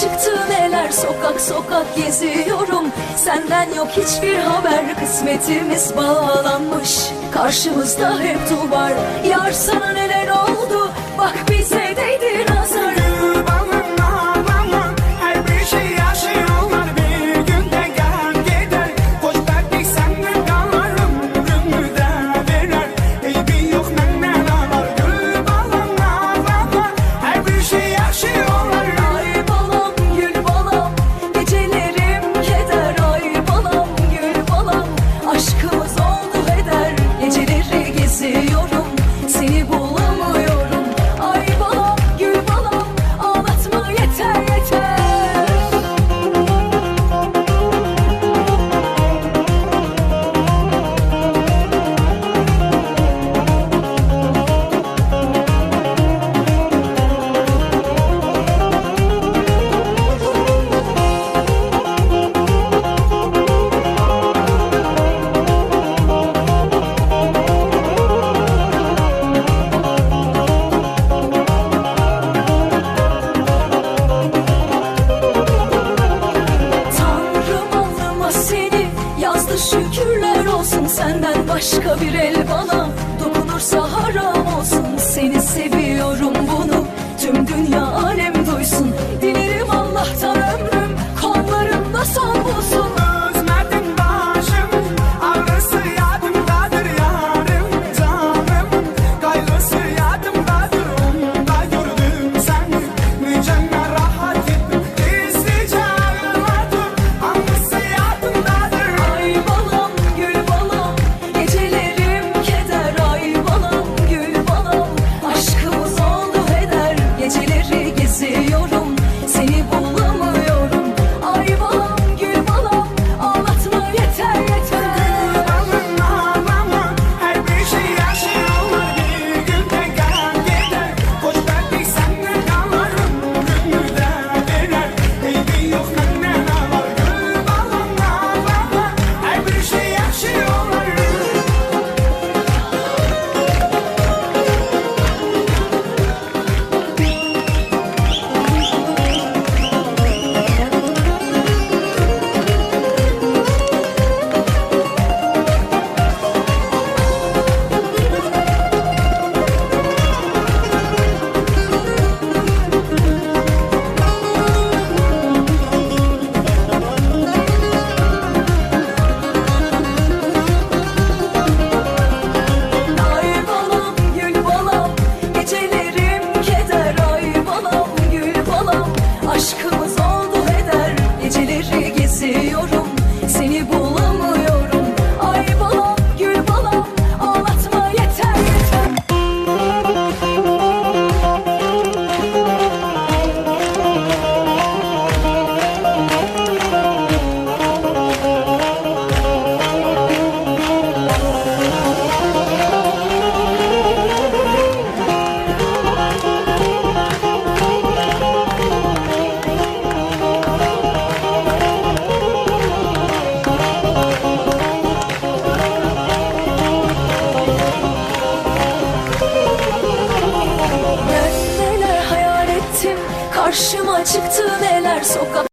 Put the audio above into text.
çıktı neler sokak sokak geziyorum. Senden yok hiçbir haber kısmetimiz bağlanmış. Karşımızda hep duvar yar sana neler oldu? Bak bize değdir Başka bir el bana dokunursa haram olsun. Seni seviyorum bunu tüm dünya alem duysun. Dilerim Allah'tan ömrüm kollarımda son bulsun. seni bulan Karşıma çıktı neler sokak